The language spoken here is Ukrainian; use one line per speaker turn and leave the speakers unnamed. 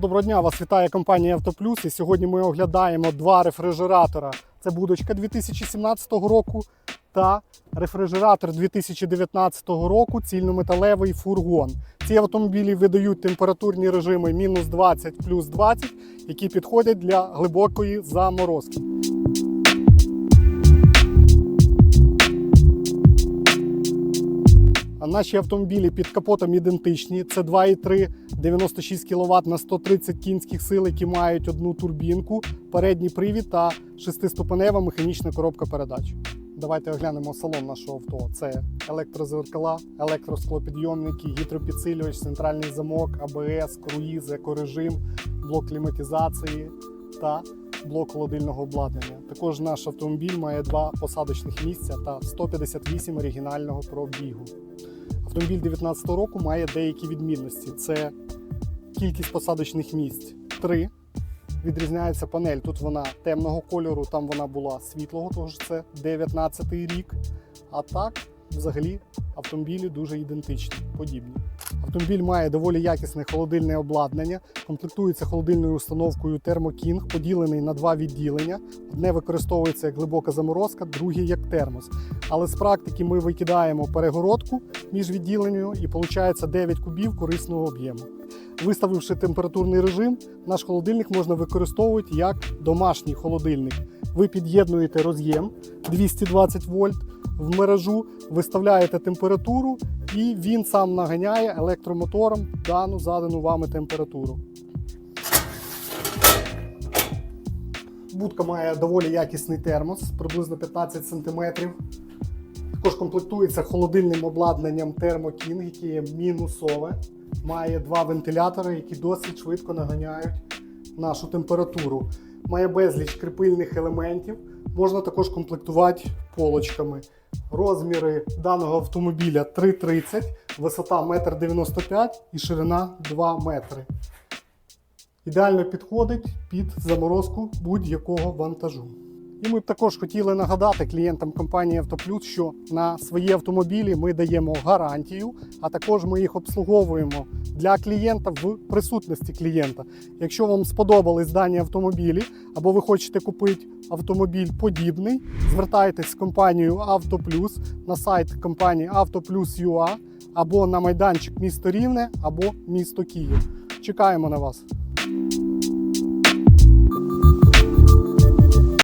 Доброго дня, вас вітає компанія Автоплюс. І сьогодні ми оглядаємо два рефрижератора. Це будочка 2017 року та рефрижератор 2019 року, цільнометалевий фургон. Ці автомобілі видають температурні режими мінус 20 плюс 20, які підходять для глибокої заморозки. Наші автомобілі під капотом ідентичні. Це 2,3 96 кВт на 130 кінських сил, які мають одну турбінку, передній привід та шестиступенева механічна коробка передач. Давайте оглянемо салон нашого авто. Це електрозеркала, електросклопідйомники, гідропідсилювач, центральний замок, АБС, круїз, екорежим, блок кліматизації та блок холодильного обладнання. Також наш автомобіль має два посадочних місця та 158 оригінального пробігу. Автомобіль 2019 року має деякі відмінності. Це кількість посадочних місць 3. Відрізняється панель. Тут вона темного кольору, там вона була світлого, тож це 19 рік. А так, взагалі, автомобілі дуже ідентичні, подібні. Автомобіль має доволі якісне холодильне обладнання, комплектується холодильною установкою Thermo поділений на два відділення. Одне використовується як глибока заморозка, друге як термос. Але з практики ми викидаємо перегородку між відділеннями і виходить 9 кубів корисного об'єму. Виставивши температурний режим, наш холодильник можна використовувати як домашній холодильник. Ви під'єднуєте роз'єм 220 вольт в мережу, виставляєте температуру, і він сам наганяє електромотором дану задану вами температуру. Будка має доволі якісний термос, приблизно 15 см. Також комплектується холодильним обладнанням Thermo яке є мінусове. Має два вентилятори, які досить швидко наганяють нашу температуру. Має безліч кріпильних елементів. Можна також комплектувати полочками. Розміри даного автомобіля 3,30, висота 1,95 м і ширина 2 метри. Ідеально підходить під заморозку будь-якого вантажу. І ми б також хотіли нагадати клієнтам компанії Автоплюс, що на свої автомобілі ми даємо гарантію, а також ми їх обслуговуємо для клієнта в присутності клієнта. Якщо вам сподобались дані автомобілі, або ви хочете купити автомобіль подібний, звертайтесь з компанією Автоплюс на сайт компанії Автоплюс.ua або на майданчик місто Рівне або місто Київ. Чекаємо на вас.